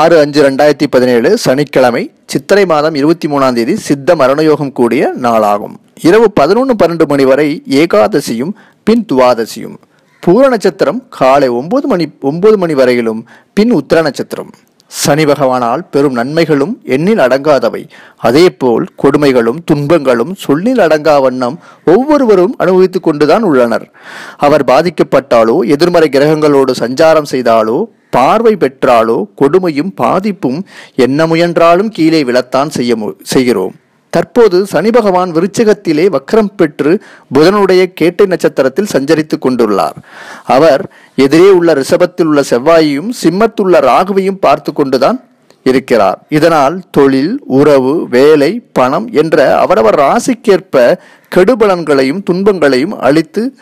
ஆறு அஞ்சு ரெண்டாயிரத்தி பதினேழு சனிக்கிழமை சித்திரை மாதம் இருபத்தி மூணாம் தேதி சித்த மரணயோகம் கூடிய நாளாகும். இரவு பதினொன்று பன்னெண்டு மணி வரை ஏகாதசியும் பின் துவாதசியும். பூர நட்சத்திரம் காலை ஒன்பது மணி ஒன்பது மணி வரையிலும் பின் உத்திர நட்சத்திரம். சனி பகவானால் பெரும் நன்மைகளும் எண்ணில் அடங்காதவை. அதேபோல் கொடுமைகளும் துன்பங்களும் சொல்லில் அடங்கா வண்ணம் ஒவ்வொருவரும் அனுபவித்துக் கொண்டுதான் உள்ளனர். அவர் பாதிக்கப்பட்டாலோ எதிர்மறை கிரகங்களோடு சஞ்சாரம் செய்தாலோ பார்வை பெற்றாலோ கொடுமையும் பாதிப்பும் என்ன முயன்றாலும் கீழே விழத்தான் செய்ய மு- செய்கிறோம். தற்போது சனி பகவான் விருச்சகத்திலே வக்ரம் பெற்று புதனுடைய கேட்டை நட்சத்திரத்தில் சஞ்சரித்துக் கொண்டுள்ளார். அவர் எதிரே உள்ள ரிஷபத்தில் உள்ள செவ்வாயையும் சிம்மத்துள்ள ராகுவையும் பார்த்து கொண்டுதான் இருக்கிறார். இதனால் தொழில் உறவு வேலை பணம் என்ற அவரவர் ராசிக்கேற்ப கெடுபலன்களையும் துன்பங்களையும் அளித்து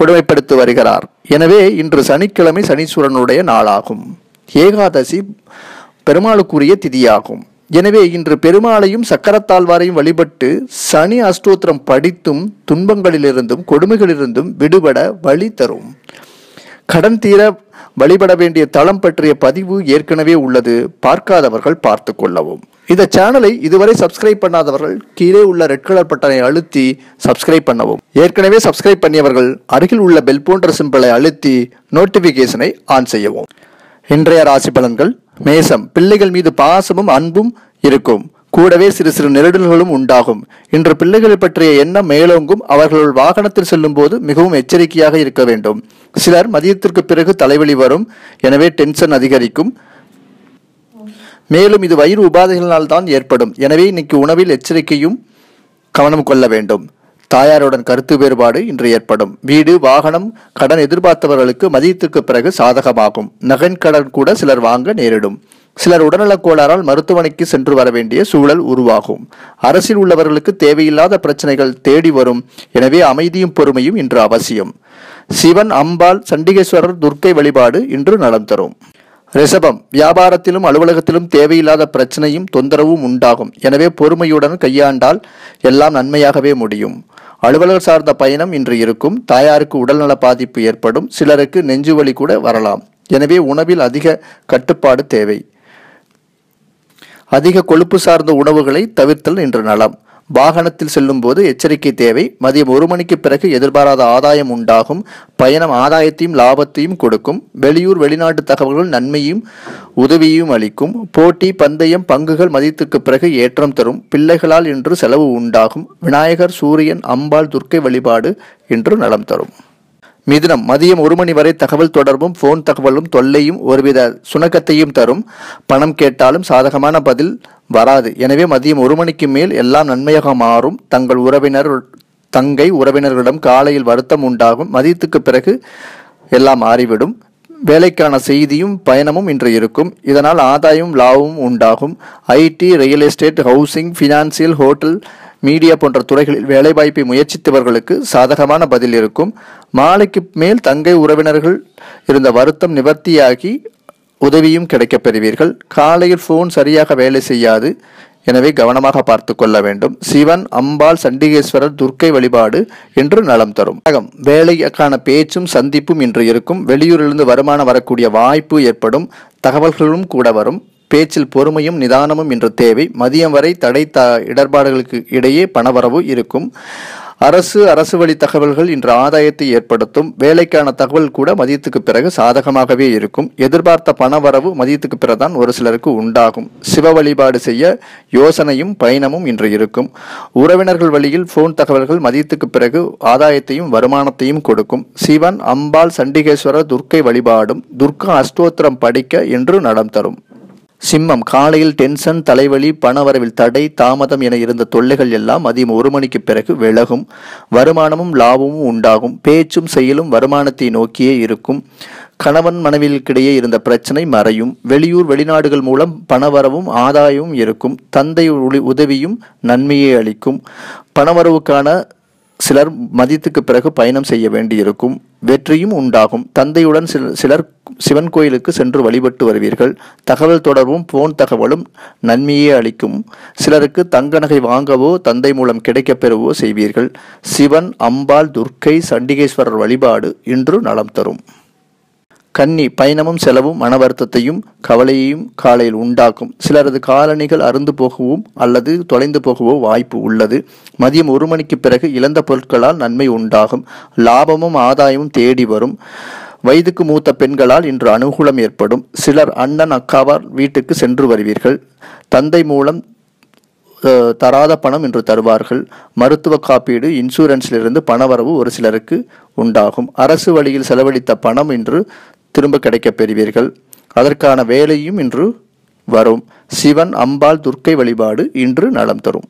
கொடுமைப்படுத்தி வருகிறார். எனவே இன்று சனிக்கிழமை சனீஸ்வரனுடைய நாளாகும். ஏகாதசி பெருமாளுக்குரிய திதியாகும். எனவே இன்று பெருமாளையும் சக்கரத்தாழ்வாரையும் வழிபட்டு சனி அஷ்டோத்திரம் படித்தும் துன்பங்களிலிருந்தும் கொடுமைகளிலிருந்தும் விடுபட வழி தரும். கடன் தீர வழிபட வேண்டிய தளம் பற்றிய பதிவு ஏற்கனவே உள்ளது. பார்க்காதவர்கள் பார்த்து கொள்ளவும். இந்த சேனலை இதுவரை சப்ஸ்கிரைப் பண்ணாதவர்கள் கீழே உள்ள ரெட் கலர் பட்டனை அழுத்தி சப்ஸ்கிரைப் பண்ணவும். ஏற்கனவே சப்ஸ்கிரைப் பண்ணியவர்கள் அருகில் உள்ள பெல் போன்ற சிம்பிளை அழுத்தி நோட்டிபிகேஷனை ஆன் செய்யவும். இன்றைய ராசி பலன்கள் மேசம். பிள்ளைகள் மீது பாசமும் அன்பும் இருக்கும். கூடவே சிறு சிறு நெருடல்களும் உண்டாகும். இன்று பிள்ளைகளை பற்றிய எண்ணம் மேலோங்கும். அவர்கள் வாகனத்தில் செல்லும் போது மிகவும் எச்சரிக்கையாக இருக்க வேண்டும். சிலர் மதியத்திற்கு பிறகு தலைவலி வரும். எனவே டென்ஷன் அதிகரிக்கும். மேலும் இது வயிறு உபாதைகளினால் தான் ஏற்படும். எனவே இன்னைக்கு உணவில் எச்சரிக்கையும் கவனம் கொள்ள வேண்டும். தாயாருடன் கருத்து வேறுபாடு இன்று ஏற்படும். வீடு வாகனம் கடன் எதிர்பார்த்தவர்களுக்கு மதியத்துக்கு பிறகு சாதகமாகும். நகன் கடன் கூட சிலர் வாங்க நேரிடும். சிலர் உடல்நலக் கோளாறால் மருத்துவமனைக்கு சென்று வர வேண்டிய சூழல் உருவாகும். அரசில் உள்ளவர்களுக்கு தேவையில்லாத பிரச்சனைகள் தேடி வரும். எனவே அமைதியும் பொறுமையும் இன்று அவசியம். சிவன் அம்பாள் சண்டிகேஸ்வரர் துர்க்கை வழிபாடு இன்று நலம் தரும். ரிஷபம் வியாபாரத்திலும் அலுவலகத்திலும் தேவையில்லாத பிரச்சனையும் தொந்தரவும் உண்டாகும். எனவே பொறுமையுடன் கையாண்டால் எல்லாம் நன்மையாகவே முடியும். அலுவலகம் சார்ந்த பயணம் இன்று இருக்கும். தாயாருக்கு உடல்நல பாதிப்பு ஏற்படும். சிலருக்கு நெஞ்சுவலி கூட வரலாம். எனவே உணவில் அதிக கட்டுப்பாடு தேவை. அதிக கொழுப்பு சார்ந்த உணவுகளை தவிர்த்தல் இன்று நலம். வாகனத்தில் செல்லும் போது எச்சரிக்கை தேவை. மதியம் ஒரு மணிக்கு பிறகு எதிர்பாராத ஆதாயம் உண்டாகும். பயணம் ஆதாயத்தையும் லாபத்தையும் கொடுக்கும். வெளியூர் வெளிநாட்டு தகவல்கள் நன்மையும் உதவியும் அளிக்கும். போட்டி பந்தயம் பங்குகள் மதியத்திற்கு பிறகு ஏற்றம் தரும். பிள்ளைகளால் இன்று செலவு உண்டாகும். விநாயகர் சூரியன் அம்பாள் துர்க்கை வழிபாடு இன்று நலம் தரும். மிதுனம் மதியம் ஒரு மணி வரை தகவல் தொடர்பும் போன் தகவலும் தொல்லையும் ஒருவித சுணக்கத்தையும் தரும். பணம் கேட்டாலும் சாதகமான பதில் வராது. எனவே மதியம் ஒரு மணிக்கு மேல் எல்லாம் நன்மையாக மாறும். தங்கள் உறவினர் தங்கை உறவினர்களிடம் காலையில் வருத்தம் உண்டாகும். மதியத்துக்கு பிறகு எல்லாம் மாறிவிடும். வேலைக்கான செய்தியும் பயணமும் இன்று இருக்கும். இதனால் ஆதாயமும் லாபமும் உண்டாகும். IT real estate housing financial hotel media போன்ற துறைகளில் வேலைவாய்ப்பை முயற்சித்தவர்களுக்கு சாதகமான பதில் இருக்கும். மாலைக்கு மேல் தங்கை உறவினர்கள் இருந்த வருத்தம் நிவர்த்தியாகி உதவியும் கிடைக்கப் பெறுவீர்கள். காலையில் ஃபோன் சரியாக வேலை செய்யாது. எனவே கவனமாக பார்த்து கொள்ள வேண்டும். சிவன் அம்பாள் சண்டிகேஸ்வரர் துர்க்கை வழிபாடு என்று நலம் தரும். அகம் வேலைக்கான பேச்சும் சந்திப்பும் இன்று இருக்கும். வெளியூரிலிருந்து வருமானம் வரக்கூடிய வாய்ப்பு ஏற்படும். தகவல்களும் கூட வரும். பேச்சில் பொறுமையும் நிதானமும் இன்று தேவை மதியம் வரை தடை த இடர்பாடுகளுக்கு இடையே பணவரவு இருக்கும். அரசு அரசு வழி தகவல்கள் இன்று ஆதாயத்தை ஏற்படுத்தும். வேலைக்கான தகவல் கூட மதியத்துக்கு பிறகு சாதகமாகவே இருக்கும். எதிர்பார்த்த பணவரவு மதியத்துக்கு பிறகுதான் ஒரு சிலருக்கு உண்டாகும். சிவ வழிபாடு செய்ய யோசனையும் பயணமும் இன்று இருக்கும். உறவினர்கள் வழியில் போன் தகவல்கள் மதியத்துக்கு பிறகு ஆதாயத்தையும் வருமானத்தையும் கொடுக்கும். சிவன் அம்பாள் சண்டிகேஸ்வரர் துர்க்கை வழிபாடும் துர்கா அஷ்டோத்திரம் படிக்க என்று நடம் தரும். சிம்மம் காலையில் டென்ஷன் தலைவலி பணவரவில் தடை தாமதம் என இருந்த தொல்லைகள் எல்லாம் அதிகம் ஒரு மணிக்கு பிறகு விலகும். வருமானமும் லாபமும் உண்டாகும். பேச்சும் செயலும் வருமானத்தை நோக்கியே இருக்கும். கணவன் மனைவிகளுக்கிடையே இருந்த பிரச்சனை மறையும். வெளியூர் வெளிநாடுகள் மூலம் பணவரவும் ஆதாயமும் இருக்கும். தந்தை உளி- உதவியும் நன்மையை அளிக்கும். பணவரவுக்கான சிலர் மதியத்துக்கு பிறகு பயணம் செய்ய வேண்டியிருக்கும். வெற்றியும் உண்டாகும். தந்தையுடன் சில- சிலர் சிவன் கோயிலுக்கு சென்று வழிபட்டு வருவீர்கள். தகவல் தொடர்பும் போன் தகவலும் நன்மையே அளிக்கும். சிலருக்கு தங்க நகை வாங்கவோ தந்தை மூலம் கிடைக்கப் பெறவோ செய்வீர்கள். சிவன் அம்பாள் துர்க்கை சண்டிகேஸ்வரர் வழிபாடு இன்று நலம் தரும். கன்னி பயணமும் செலவும் மன வருத்தத்தையும் கவலையையும் காலையில் உண்டாக்கும். சிலரது காலணிகள் அருந்து போகவும் அல்லது தொலைந்து போகவோ வாய்ப்பு உள்ளது. மதியம் ஒரு மணிக்கு பிறகு இழந்த பொருட்களால் நன்மை உண்டாகும். லாபமும் ஆதாயமும் தேடி வரும். வயதுக்கு மூத்த பெண்களால் இன்று அனுகூலம் ஏற்படும். சிலர் அண்ணன் அக்காவார் வீட்டுக்கு சென்று வருவீர்கள். தந்தை மூலம் தராத பணம் என்று தருவார்கள். மருத்துவ காப்பீடு இன்சூரன்ஸிலிருந்து பணவரவு ஒரு சிலருக்கு உண்டாகும். அரசு வழியில் செலவழித்த பணம் இன்று திரும்ப கிடைக்கப் பெறுவீர்கள். அதற்கான வேலையும் இன்று வரும். சிவன் அம்பாள் துர்க்கை வழிபாடு இன்று நலம் தரும்.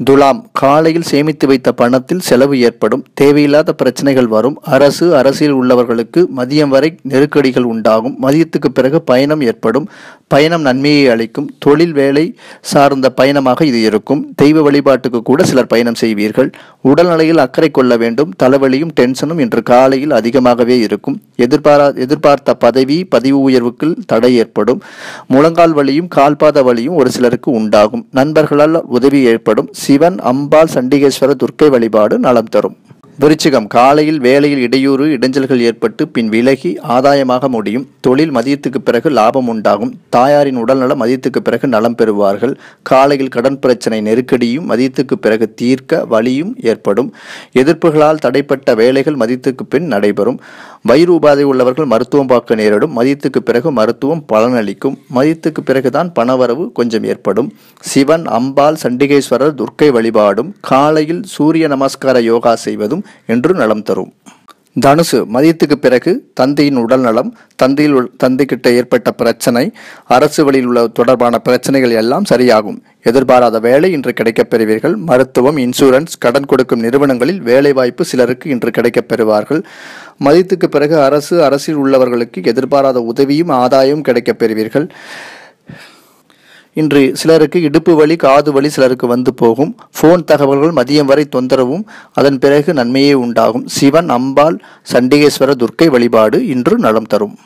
துலாம் காலையில் சேமித்து வைத்த பணத்தில் செலவு ஏற்படும் தேவையில்லாத பிரச்சனைகள் வரும் அரசு அரசியல் உள்ளவர்களுக்கு மதியம் வரை நெருக்கடிகள் உண்டாகும் மதியத்துக்கு பிறகு பயணம் ஏற்படும் பயணம் நன்மையை அளிக்கும் தொழில் வேலை சார்ந்த பயணமாக இது இருக்கும் தெய்வ வழிபாட்டுக்கு கூட சிலர் பயணம் செய்வீர்கள் உடல்நிலையில் அக்கறை கொள்ள வேண்டும் தலைவலியும் டென்ஷனும் இன்று காலையில் அதிகமாகவே இருக்கும் எதிர்பாரா எதிர்பார்த்த பதவி பதிவு உயர்வுக்கு தடை ஏற்படும் முழங்கால் வலியும் கால்பாத வலியும் ஒரு சிலருக்கு உண்டாகும் நண்பர்களால் உதவி ஏற்படும் சிவன் அம்பாள் சண்டிகேஸ்வர துர்க்கை வழிபாடு நலம் தரும். விருச்சிகம் காலையில் வேலையில் இடையூறு இடைஞ்சல்கள் ஏற்பட்டு பின் விலகி ஆதாயமாக முடியும். தொழில் மதியத்துக்கு பிறகு லாபம் உண்டாகும். தாயாரின் உடல்நலம் மதியத்துக்கு பிறகு நலம் பெறுவார்கள். காலையில் கடன் பிரச்சனை நெருக்கடியும் மதியத்துக்கு பிறகு தீர்க்க வழியும் ஏற்படும். எதிர்ப்புகளால் தடைப்பட்ட வேலைகள் மதியத்துக்கு பின் நடைபெறும். வயிறு உபாதை உள்ளவர்கள் மருத்துவம் பார்க்க நேரிடும். மதியத்துக்கு பிறகு மருத்துவம் பலனளிக்கும். மதியத்துக்கு பிறகுதான் பணவரவு கொஞ்சம் ஏற்படும். சிவன் அம்பாள் சண்டிகேஸ்வரர் துர்க்கை வழிபாடும். காலையில் சூரிய நமஸ்கார யோகா செய்வதும் என்று நலம் தரும். தனுசு மதியத்துக்கு பிறகு தந்தையின் உடல் நலம் தந்தையில் தந்தைக்கிட்ட ஏற்பட்ட பிரச்சனை அரசு வழியில் உள்ள தொடர்பான பிரச்சனைகள் எல்லாம் சரியாகும். எதிர்பாராத வேலை இன்று கிடைக்கப் பெறுவீர்கள். மருத்துவம் இன்சூரன்ஸ் கடன் கொடுக்கும் நிறுவனங்களில் வேலைவாய்ப்பு சிலருக்கு இன்று கிடைக்கப் பெறுவார்கள். மதியத்துக்கு பிறகு அரசு அரசில் உள்ளவர்களுக்கு எதிர்பாராத உதவியும் ஆதாயமும் கிடைக்கப் பெறுவீர்கள். இன்று சிலருக்கு இடுப்பு வலி காது வலி சிலருக்கு வந்து போகும். ஃபோன் தகவல்கள் மதியம் வரை தொந்தரவும் அதன் பிறகு நன்மையே உண்டாகும். சிவன் அம்பாள் சண்டிகேஸ்வர துர்க்கை வழிபாடு இன்று நலம் தரும்.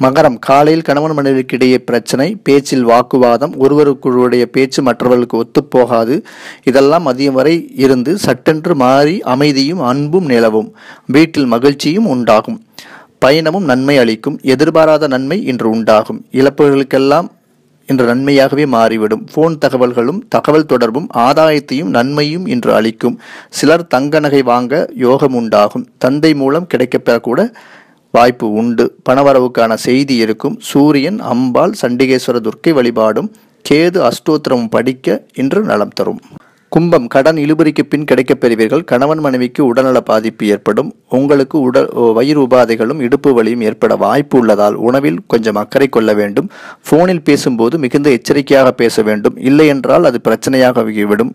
மகரம் காலையில் கணவன் மனைவிக்கு இடையே பிரச்சனை பேச்சில் வாக்குவாதம் ஒருவருக்குடைய பேச்சு மற்றவர்களுக்கு ஒத்துப்போகாது இதெல்லாம் மதியம் வரை இருந்து சட்டென்று மாறி அமைதியும் அன்பும் நிலவும். வீட்டில் மகிழ்ச்சியும் உண்டாகும். பயணமும் நன்மை அளிக்கும். எதிர்பாராத நன்மை இன்று உண்டாகும். இழப்புகளுக்கெல்லாம் இன்று நன்மையாகவே மாறிவிடும். போன் தகவல்களும் தகவல் தொடர்பும் ஆதாயத்தையும் நன்மையும் இன்று அளிக்கும். சிலர் தங்க நகை வாங்க யோகம் உண்டாகும். தந்தை மூலம் கிடைக்கப்பெறக்கூட வாய்ப்பு உண்டு. பணவரவுக்கான செய்தி இருக்கும். சூரியன் அம்பாள் சண்டிகேஸ்வர துர்க்கை வழிபாடும் கேது அஷ்டோத்திரமும் படிக்க இன்று நலம் தரும். கும்பம் கடன் இழுபறிக்கு பின் கிடைக்கப் பெறுவீர்கள். கணவன் மனைவிக்கு உடல்நல பாதிப்பு ஏற்படும். உங்களுக்கு உடல் வயிறு உபாதைகளும் இடுப்பு வலியும் ஏற்பட வாய்ப்பு உள்ளதால் உணவில் கொஞ்சம் அக்கறை கொள்ள வேண்டும். போனில் பேசும்போது மிகுந்த எச்சரிக்கையாக பேச வேண்டும். இல்லை என்றால் அது பிரச்சனையாக விடும்.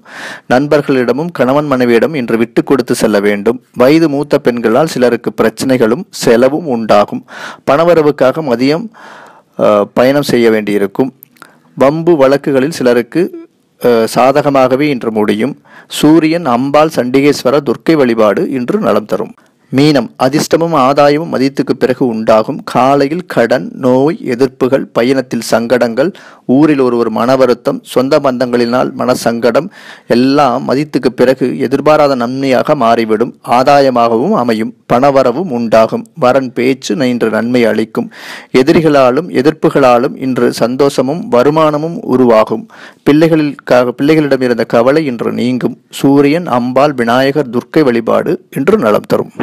நண்பர்களிடமும் கணவன் மனைவியிடம் இன்று விட்டு கொடுத்து செல்ல வேண்டும். வயது மூத்த பெண்களால் சிலருக்கு பிரச்சனைகளும் செலவும் உண்டாகும். பணவரவுக்காக மதியம் பயணம் செய்ய வேண்டியிருக்கும். வம்பு வழக்குகளில் சிலருக்கு சாதகமாகவே இன்று முடியும். சூரியன் அம்பாள் சண்டிகேஸ்வர துர்க்கை வழிபாடு இன்று நலம் தரும். மீனம் அதிர்ஷ்டமும் ஆதாயமும் மதியத்துக்கு பிறகு உண்டாகும். காலையில் கடன் நோய் எதிர்ப்புகள் பயணத்தில் சங்கடங்கள் ஊரில் ஒருவர் மன வருத்தம் சொந்த பந்தங்களினால் மன சங்கடம் எல்லாம் மதியத்துக்கு பிறகு எதிர்பாராத நன்மையாக மாறிவிடும். ஆதாயமாகவும் அமையும் பணவரவும் உண்டாகும். வரன் பேச்சு இன்று நன்மை அளிக்கும். எதிரிகளாலும் எதிர்ப்புகளாலும் இன்று சந்தோஷமும் வருமானமும் உருவாகும். பிள்ளைகளில் பிள்ளைகளிடம் இருந்த கவலை இன்று நீங்கும். சூரியன் அம்பாள் விநாயகர் துர்க்கை வழிபாடு இன்று நலம் தரும்.